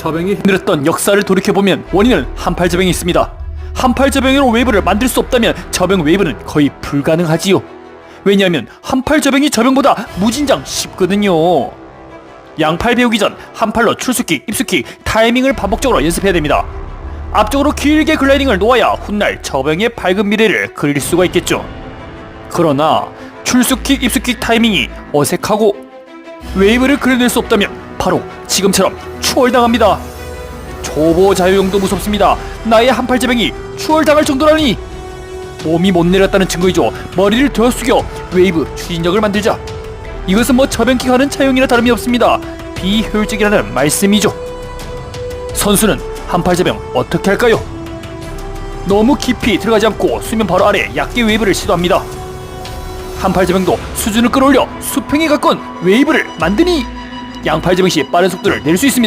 저병이 힘들었던 역사를 돌이켜보면 원인은 한팔저병이 있습니다. 한팔저병으로 웨이브를 만들 수 없다면 저병 웨이브는 거의 불가능하지요. 왜냐하면 한팔저병이 저병보다 무진장 쉽거든요. 양팔 배우기 전 한팔로 출수킥, 입수킥, 타이밍을 반복적으로 연습해야 됩니다. 앞쪽으로 길게 글라이딩을 놓아야 훗날 저병의 밝은 미래를 그릴 수가 있겠죠. 그러나 출수킥, 입수킥 타이밍이 어색하고 웨이브를 그려낼 수 없다면 바로 지금처럼 추월당합니다. 초보 자유형도 무섭습니다. 나의 한팔제병이 추월당할 정도라니 몸이 못 내렸다는 증거이죠. 머리를 더 숙여 웨이브 추진력을 만들자. 이것은 뭐 저변킥 하는 차용이나 다름이 없습니다. 비효율적이라는 말씀이죠. 선수는 한팔제병 어떻게 할까요? 너무 깊이 들어가지 않고 수면 바로 아래 얕게 웨이브를 시도합니다. 한팔제병도 수준을 끌어올려 수평에 가까운 웨이브를 만드니 양팔제병 시 빠른 속도를 낼 수 있습니다.